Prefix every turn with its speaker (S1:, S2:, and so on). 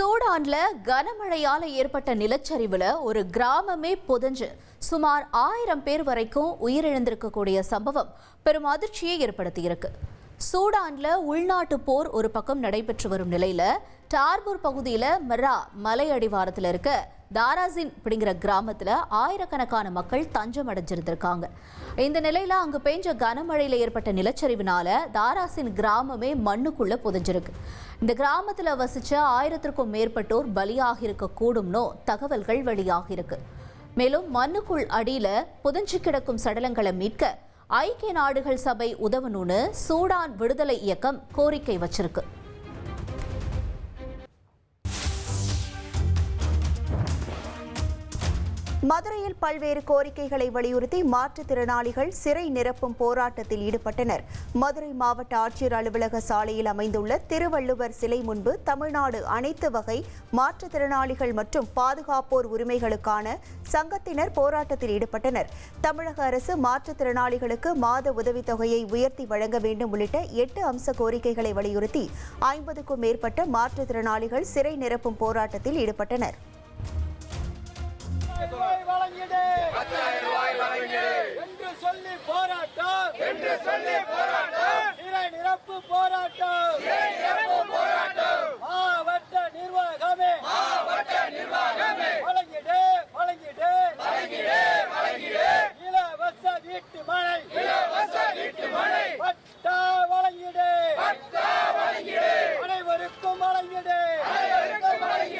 S1: சூடான்ல கனமழையால ஏற்பட்ட நிலச்சரிவுல ஒரு கிராமமே புதஞ்சு. சுமார் ஆயிரம் பேர் வரைக்கும் உயிரிழந்திருக்கக்கூடிய சம்பவம் பெரும் அதிர்ச்சியை ஏற்படுத்தியிருக்கு. சூடான்ல உள்நாட்டு போர் ஒரு பக்கம் நடைபெற்று வரும் நிலையில டார்பூர் பகுதியில் மரா மலை அடிவாரத்தில் இருக்க தாராசின் அப்படிங்கிற கிராமத்தில் ஆயிரக்கணக்கான மக்கள் தஞ்சம் அடைஞ்சிருந்திருக்காங்க. இந்த நிலையில் அங்கு பெஞ்ச கனமழையில் ஏற்பட்ட நிலச்சரிவினால தாராசின் கிராமமே மண்ணுக்குள்ளே புதைஞ்சிருக்கு. இந்த கிராமத்தில் வசித்த ஆயிரத்திற்கும் மேற்பட்டோர் பலியாகியிருக்க கூடும்னோ தகவல்கள் வெளியாகியிருக்கு மேலும் மண்ணுக்குள் அடியில் புதைஞ்சு கிடக்கும் சடலங்களை மீட்க ஐக்கிய நாடுகள் சபை உதவணும்னு சூடான் விடுதலை இயக்கம் கோரிக்கை வச்சிருக்கு.
S2: மதுரையில் பல்வேறு கோரிக்கைகளை வலியுறுத்தி மாற்றுத்திறனாளிகள் சிறை நிரப்பும் போராட்டத்தில் ஈடுபட்டனர். மதுரை மாவட்ட ஆட்சியர் அலுவலக சாலையில் அமைந்துள்ள திருவள்ளுவர் சிலை முன்பு தமிழ்நாடு அனைத்து வகை மாற்றுத்திறனாளிகள் மற்றும் பாதுகாப்போர் உரிமைகளுக்கான சங்கத்தினர் போராட்டத்தில் ஈடுபட்டனர். தமிழக அரசு மாற்றுத்திறனாளிகளுக்கு மாத உதவித்தொகையை உயர்த்தி வழங்க வேண்டும் உள்ளிட்ட எட்டு அம்ச கோரிக்கைகளை வலியுறுத்தி ஐம்பதுக்கும் மேற்பட்ட மாற்றுத்திறனாளிகள் சிறை நிரப்பும் போராட்டத்தில் ஈடுபட்டனர்.
S3: ரூபாய் வழங்கிடு. என்று சொல்லி போராட்டம். என்று சொல்லி போராட்டம் சிறை நிரப்பு போராட்டம் சிறை நிரப்பு போராட்டம் மாவட்ட நிர்வாகமே மாவட்ட நிர்வாகமே வழங்கிடு வழங்கிடு வழங்கிடு வழங்கிடு இலவச வீட்டு மழை இலவச வீட்டு மழை பட்டா வழங்கிடு பட்டா வழங்கிடு அனைவருக்கும் வழங்கிடு அனைவருக்கும் வழங்கிடு